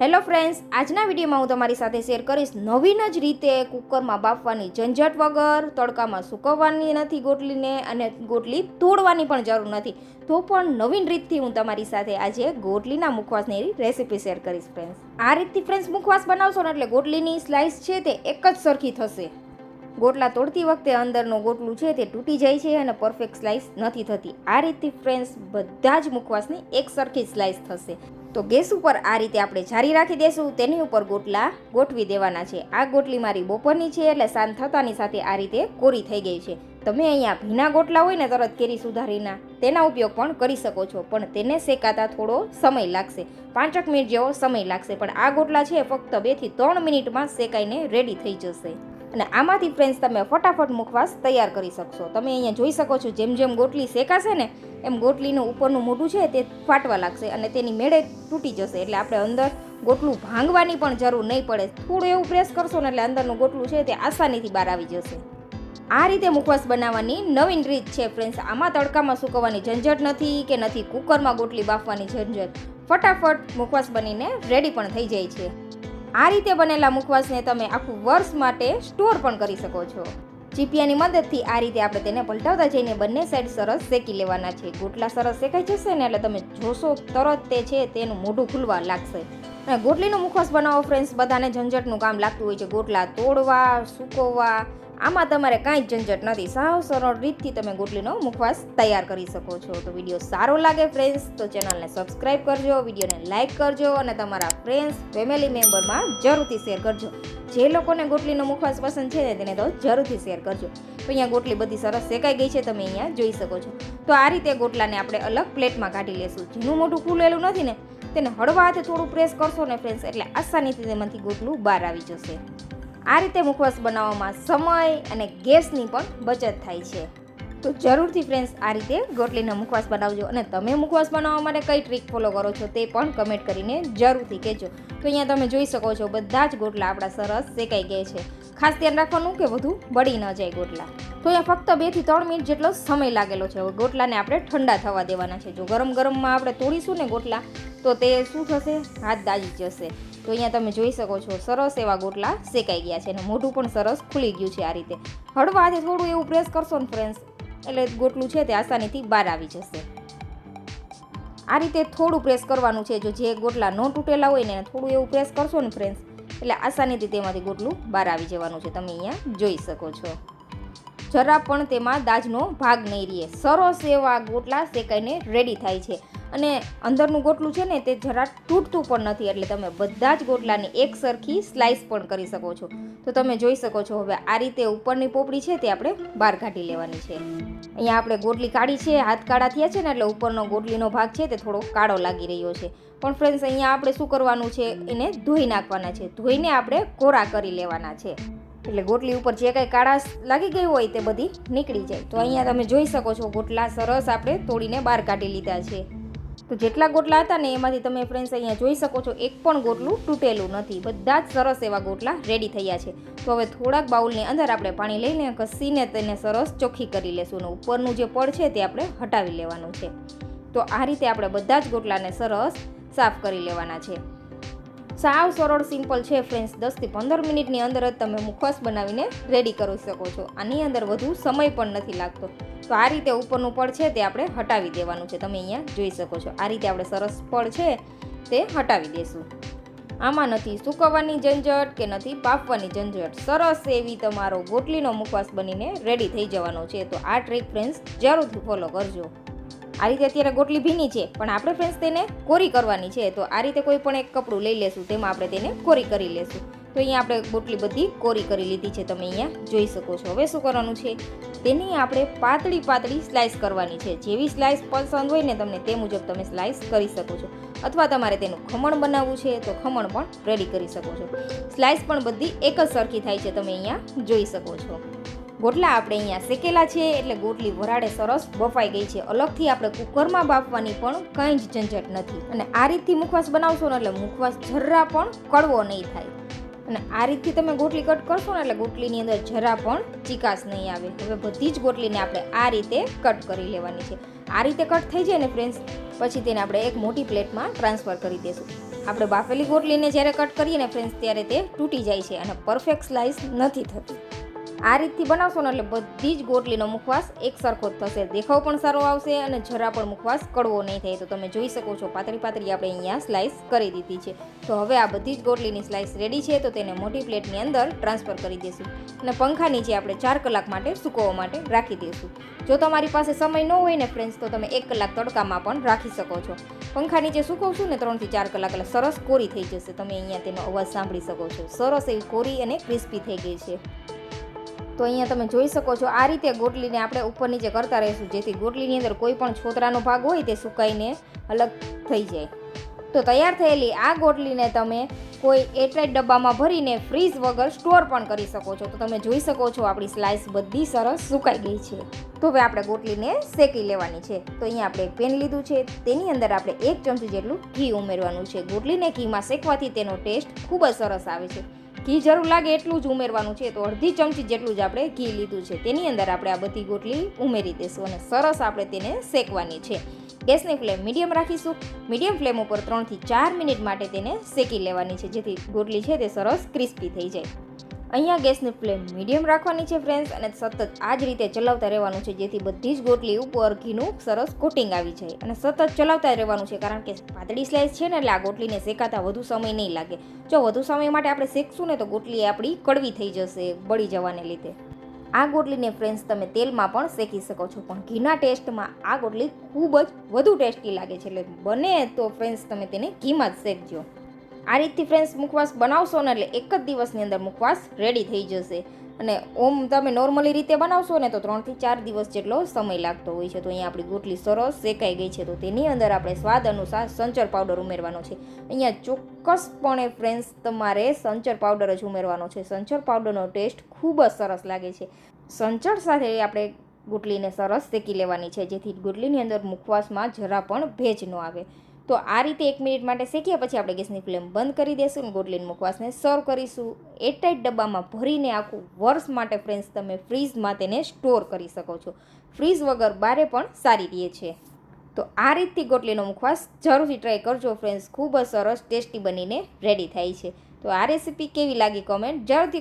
Hello friends, આજના વિડીયોમાં હું તમારી સાથે શેર કરીશ નવીન જ રીતે કુકરમાં બાફવાની ઝંઝટ વગર, તડકામાં સૂકવવાની નથી ગોટલીને અને ગોટલી તોડવાની પણ જરૂર નથી. તો પણ નવીન રીતથી હું તમારી સાથે આજે ગોટલીના મુખવાસની રેસીપી શેર કરીશ ફ્રેન્ડ્સ. આ રીતથી ફ્રેન્ડ્સ મુખવાસ બનાવશો ને એટલે ગોટલીની સ્લાઇસ છે તે એક જ સરખી થશે. ગોટલા તોડતી વખતે અંદરનું ગોટલું છે તે તૂટી જાય છે અને પરફેક્ટ સ્લાઇસ નથી થતી. આ રીતથી ફ્રેન્ડ્સ બધા જ મુખવાસની એક સરખી સ્લાઇસ થશે. તો ગેસ ઉપર આ રીતે આપણે જારી રાખી દેશું. તેની ઉપર ગોટલા ગોઠવી દેવાના છે. આ ગોટલી મારી બપોરની છે એટલે સાંજ થતાની સાથે આ રીતે કોરી થઈ ગઈ છે. તમે અહીંયા ભીના ગોટલા હોય ને તરત કેરી સુધારીના તેના ઉપયોગ પણ કરી શકો છો. પણ તેને શેકાતા થોડો સમય લાગશે. પાંચક મિનિટ જેવો સમય લાગશે. પણ આ ગોટલા છે ફક્ત બેથી ત્રણ મિનિટમાં શેકાઈને રેડી થઈ જશે. અને આમાંથી ફ્રેન્ડ્સ તમે ફટાફટ મુખવાસ તૈયાર કરી શકશો. તમે અહીંયા જોઈ શકો છો જેમ જેમ ગોટલી શેકાશે ને એમ ગોટલીનું ઉપરનું મોઢું છે તે ફાટવા લાગશે અને તેની મેળે તૂટી જશે. એટલે આપણે અંદર ગોટલું ભાંગવાની પણ જરૂર નહીં પડે. થોડું એવું પ્રેસ કરશો ને એટલે અંદરનું ગોટલું છે તે આસાનીથી બહાર આવી જશે. આ રીતે મુખવાસ બનાવવાની નવીન રીત છે ફ્રેન્ડ્સ આમાં તડકામાં સૂકવવાની ઝંઝટ નથી કે નથી. કુકરમાં ગોટલી બાફવાની ઝંઝટ. ફટાફટ મુખવાસ બનીને રેડી પણ થઈ જાય છે. આ રીતે બનેલા મુખવાસને તમે આખું વર્ષ માટે સ્ટોર પણ કરી શકો છો. ચીપિયાની મદદથી આ રીતે આપણે તેને પલટાવતા જઈને બંને સાઈડ સરસ શેકી લેવાના છે. ગોટલા સરસ શેકાઈ જશે ને એટલે તમે જોશો તરત તે છે તેનું મોઢું ખુલવા લાગશે. અને ગોટલીનો મુખવાસ બનાવો ફ્રેન્ડ્સ બધાને ઝંઝટનું કામ લાગતું હોય છે. ગોટલા તોડવા, સૂકવવા આમાં તમારે કાંઈ ઝંઝટ નથી. સાવ સરળ રીતથી તમે ગોટલીનો મુખવાસ તૈયાર કરી શકો છો. તો વીડિયો સારો લાગે ફ્રેન્ડ્સ તો ચેનલને સબસ્ક્રાઈબ કરજો, વિડીયોને લાઇક કરજો અને તમારા ફ્રેન્ડ્સ ફેમિલી મેમ્બરમાં જરૂરથી શેર કરજો. જે લોકોને ગોટલીનો મુખવાસ પસંદ છે ને તેને તો જરૂરથી શેર કરજો. તો અહીંયા ગોટલી બધી સરસ શેકાઈ ગઈ છે, તમે અહીંયા જોઈ શકો છો. તો આ રીતે ગોટલાને આપણે અલગ પ્લેટમાં કાઢી લેશું. જેનું મોઢું ખુલેલું નથી ને, તેને હળવા હાથે થોડું પ્રેસ કરશો ને ફ્રેન્ડ્સ એટલે આસાનીથી તેમાંથી ગોટલું બહાર આવી જશે. આ રીતે મુખવાસ બનાવવામાં સમય અને ગેસની પણ બચત થાય છે. તો જરૂરથી ફ્રેન્ડ્સ આ રીતે ગોટલીનો મુખવાસ બનાવજો અને તમે મુખવાસ બનાવવા માટે કઈ ટ્રીક ફોલો કરો છો તે પણ કમેન્ટ કરીને જરૂરથી કહેજો. તો અહીંયા તમે જોઈ શકો છો, બધા જ ગોટલા આપણા સરસ શેકાઈ ગયા છે. ખાસ ધ્યાન રાખવાનું કે વધુ બળી ન જાય ગોટલા. તો અહીંયા ફક્ત બેથી ત્રણ મિનિટ જેટલો સમય લાગેલો છે. હવે ગોટલાને આપણે ઠંડા થવા દેવાના છે. જો ગરમ ગરમમાં આપણે તોડીશું ને ગોટલા, તો તે શું થશે? હાથ દાજી જશે. તો અહીંયા તમે જોઈ શકો છો, સરસ એવા ગોટલા શેકાઈ ગયા છે અને મોઢું પણ સરસ ખુલી ગયું છે આ રીતે. હળવા હાથે થોડું એવું પ્રેસ કરશો ને ફ્રેન્ડ્સ એટલે ગોટલું છે તે આસાનીથી બહાર આવી જશે. આ રીતે થોડું પ્રેસ કરવાનું છે. જો જે ગોટલા ન તૂટેલા હોય ને થોડું એવું પ્રેસ કરશો ને ફ્રેન્ડ્સ એટલે આસાનીથી તેમાંથી ગોટલું બહાર આવી જવાનું છે. તમે અહીંયા જોઈ શકો છો. જરા પણ તેમાં દાજનો ભાગ નહીં રહે. સરસ એવા ગોટલા શેકાઈને રેડી થાય છે. અને અંદરનું ગોટલું છે ને તે જરા તૂટતું પણ નથી, એટલે તમે બધા જ ગોટલાને એક સરખી સ્લાઇસ પણ કરી શકો છો. તો તમે જોઈ શકો છો, હવે આ રીતે ઉપરની પોપડી છે તે આપણે બહાર કાઢી લેવાની છે. અહીંયા આપણે ગોટલી કાઢી છે, હાથ કાળા થયા છે ને એટલે ઉપરનો ગોટલીનો ભાગ છે તે થોડો કાળો લાગી રહ્યો છે. પણ ફ્રેન્ડ્સ અહીંયા આપણે શું કરવાનું છે? એને ધોઈ નાખવાના છે. ધોઈને આપણે કોરા કરી લેવાના છે. એટલે ગોટલી ઉપર જે કાંઈ કાળાશ લાગી ગઈ હોય તે બધી નીકળી જાય. તો અહીંયા તમે જોઈ શકો છો ગોટલા સરસ આપણે તોડીને બહાર કાઢી લીધા છે. તો જેટલા ગોટલા હતા ને એમાંથી તમે ફ્રેન્ડ્સ અહીંયા જોઈ શકો છો, એક પણ ગોટલું તૂટેલું નથી. બધા જ સરસ એવા ગોટલા રેડી થયા છે. તો હવે થોડાક બાઉલની અંદર આપણે પાણી લઈને ઘસીને તેને સરસ ચોખ્ખી કરી લેશું અને ઉપરનું જે પડ છે તે આપણે હટાવી લેવાનું છે. તો આ રીતે આપણે બધા જ ગોટલાને સરસ સાફ કરી લેવાના છે. સાવ સરળ સિમ્પલ છે ફ્રેન્ડ્સ દસથી પંદર મિનિટની અંદર જ તમે મુખવાસ બનાવીને રેડી કરી શકો છો. આની અંદર વધુ સમય પણ નથી લાગતો. તો આ રીતે ઉપરનું પડ છે તે આપણે હટાવી દેવાનું છે. તમે અહીંયા જોઈ શકો છો. આ રીતે આપણે સરસ પડ છે તે હટાવી દેશું. આમાં નથી સૂકવવાની ઝંઝટ કે નથી બાફવાની ઝંઝટ. સરસ એવી તમારો ગોટલીનો મુખવાસ બનીને રેડી થઈ જવાનો છે. તો આ ટ્રીક ફ્રેન્ડ્સ જરૂરથી ફોલો કરજો. આ રીતે અત્યારે ગોટલી ભીની છે, પણ આપણે ફ્રેન્ડ્સ તેને કોરી કરવાની છે. તો આ રીતે કોઈ પણ એક કપડું લઈ લેશું, તેમાં આપણે તેને કોરી કરી લેશું. તો અહીંયા આપણે ગોટલી બધી કોરી કરી લીધી છે, તમે અહીંયા જોઈ શકો છો. હવે શું કરવાનું છે? તેની આપણે પાતળી પાતળી સ્લાઇસ કરવાની છે. જેવી સ્લાઇસ પસંદ હોય ને તમને તે મુજબ તમે સ્લાઇસ કરી શકો છો. અથવા તમારે તેનું ખમણ બનાવવું છે, તો ખમણ પણ રેડી કરી શકો છો. સ્લાઇસ પણ બધી એક જ સરખી થાય છે, તમે અહીંયા જોઈ શકો છો. ગોટલા આપણે અહીંયા શેકેલા છે એટલે ગોટલી વરાળે સરસ બફાઈ ગઈ છે. અલગથી આપણે કુકરમાં બાફવાની પણ કંઈ જ ઝંઝટ નથી. અને આ રીતથી મુખવાસ બનાવશો ને એટલે મુખવાસ જરા પણ કડવો નહીં થાય. અને આ રીતથી તમે ગોટલી કટ કરશો ને એટલે ગોટલીની અંદર જરા પણ ચીકાશ નહીં આવે. હવે બધી જ ગોટલીને આપણે આ રીતે કટ કરી લેવાની છે. આ રીતે કટ થઈ જાય ને ફ્રેન્ડ્સ, પછી તેને આપણે એક મોટી પ્લેટમાં ટ્રાન્સફર કરી દઈશું આપણે બાફેલી ગોટલીને જ્યારે કટ કરીએ ને ફ્રેન્ડ્સ, ત્યારે તે તૂટી જાય છે અને પરફેક્ટ સ્લાઇસ નથી થતી. આ રીતથી બનાવશો ને એટલે બધી જ ગોટલીનો મુખવાસ એક સરખો જ થશે. દેખાવ પણ સારો આવશે અને જરા પણ મુખવાસ કડવો નહીં થાય. તો તમે જોઈ શકો છો, પાતળી પાતળી આપણે અહીંયા સ્લાઇસ કરી દીધી છે. તો હવે આ બધી જ ગોટલીની સ્લાઇસ રેડી છે, તો તેને મોટી પ્લેટની અંદર ટ્રાન્સફર કરી દઈશું. અને પંખા નીચે આપણે ચાર કલાક માટે સૂકવવા માટે રાખી દઈશું. જો તમારી પાસે સમય ન હોય ને ફ્રેન્ડ્સ તો તમે એક કલાક તડકામાં પણ રાખી શકો છો. પંખા નીચે સૂકવશું ને ત્રણથી ચાર કલાક, એટલે સરસ કોરી થઈ જશે. તમે અહીંયા તેનો અવાજ સાંભળી શકો છો. સરસ એવી કોરી અને ક્રિસ્પી થઈ ગઈ છે. તો અહીંયા તમે જોઈ શકો છો, આ રીતે ગોટલીને આપણે ઉપર નીચે કરતા રહીશું, જેથી ગોટલીની અંદર કોઈ પણ છોતરાનો ભાગ હોય તે સુકાઈને અલગ થઈ જાય. તો તૈયાર થયેલી આ ગોટલીને તમે કોઈ એરટાઈટ ડબ્બામાં ભરીને ફ્રીઝ વગર સ્ટોર પણ કરી શકો છો. તો તમે જોઈ શકો છો આપણી સ્લાઇસ બધી સરસ સુકાઈ ગઈ છે. તો હવે આપણે ગોટલીને શેકી લેવાની છે. તો અહીંયા આપણે પેન લીધું છે. તેની અંદર આપણે એક ચમચી જેટલું ઘી ઉમેરવાનું છે. ગોટલીને ઘીમાં શેકવાથી તેનો ટેસ્ટ ખૂબ જ સરસ આવે છે. ઘી જરૂર લાગે એટલું જ ઉમેરવાનું છે. તો અડધી ચમચી જેટલું જ આપણે ઘી લીધું છે. તેની અંદર આપણે આ બધી ગોટલી ઉમેરી દઈશું અને સરસ આપણે તેને શેકવાની છે. ગેસની ફ્લેમ મીડિયમ રાખીશું. મીડિયમ ફ્લેમ ઉપર ત્રણથી ચાર મિનિટ માટે તેને શેકી લેવાની છે. જેથી ગોટલી છે તે સરસ ક્રિસ્પી થઈ જાય. અહીંયા ગેસની ફ્લેમ મીડિયમ રાખવાની છે ફ્રેન્ડ્સ, અને સતત આ જ રીતે ચલાવતા રહેવાનું છે, જેથી બધી જ ગોટલી ઉપર ઘીનું સરસ કોટિંગ આવી જાય. અને સતત ચલાવતા રહેવાનું છે, કારણ કે પાતળી સ્લાઇસ છે ને, એટલે આ ગોટલીને શેકાતા વધુ સમય નહીં લાગે. જો વધુ સમય માટે આપણે શેકશું ને, તો ગોટલી આપણી કડવી થઈ જશે બળી જવાને લીધે. આ ગોટલીને ફ્રેન્ડ્સ, તમે તેલમાં પણ શેકી શકો છો, પણ ઘીના ટેસ્ટમાં આ ગોટલી ખૂબ જ વધુ ટેસ્ટી લાગે છે. એટલે બને તો ફ્રેન્ડ્સ, તમે તેને ઘીમાં જ શેકજો. આ રીતથી ફ્રેન્ડ્સ મુખવાસ બનાવશો ને એટલે એક જ દિવસની અંદર મુખવાસ રેડી થઈ જશે. અને ઓમ તમે નોર્મલી રીતે બનાવશો ને તો ત્રણથી ચાર દિવસ જેટલો સમય લાગતો હોય છે. તો અહીંયા આપણી ગોટલી સરસ શેકાઈ ગઈ છે. તો તેની અંદર આપણે સ્વાદ અનુસાર સંચર પાવડર ઉમેરવાનો છે. અહીંયા ચોક્કસપણે ફ્રેન્ડ્સ તમારે સંચર પાવડર જ ઉમેરવાનો છે. સંચર પાવડરનો ટેસ્ટ ખૂબ જ સરસ લાગે છે. સંચર સાથે આપણે ગોટલીને સરસ શેકી લેવાની છે. જેથી ગોટલીની અંદર મુખવાસમાં જરા પણ ભેજ ન આવે. તો આ રીતે એક મિનિટ માટે શેક્યા પછી આપણે ગેસની ફ્લેમ બંધ કરી દઈશું અને ગોટલીન મુખવાસને સર્વ કરીશું. એરટાઈટ ડબ્બામાં ભરીને આખું વર્ષ માટે ફ્રેન્ડ્સ તમે ફ્રીઝમાં તેને સ્ટોર કરી શકો છો. ફ્રીઝ વગર બારે પણ સારી રહે છે. તો આ રીતથી ગોટલીનો મુખવાસ જરૂરથી ટ્રાય કરજો ફ્રેન્ડ્સ ખૂબ જ સરસ, ટેસ્ટી બનીને રેડી થાય છે. તો આ રેસીપી કેવી લાગી કોમેન્ટ જરૂરથી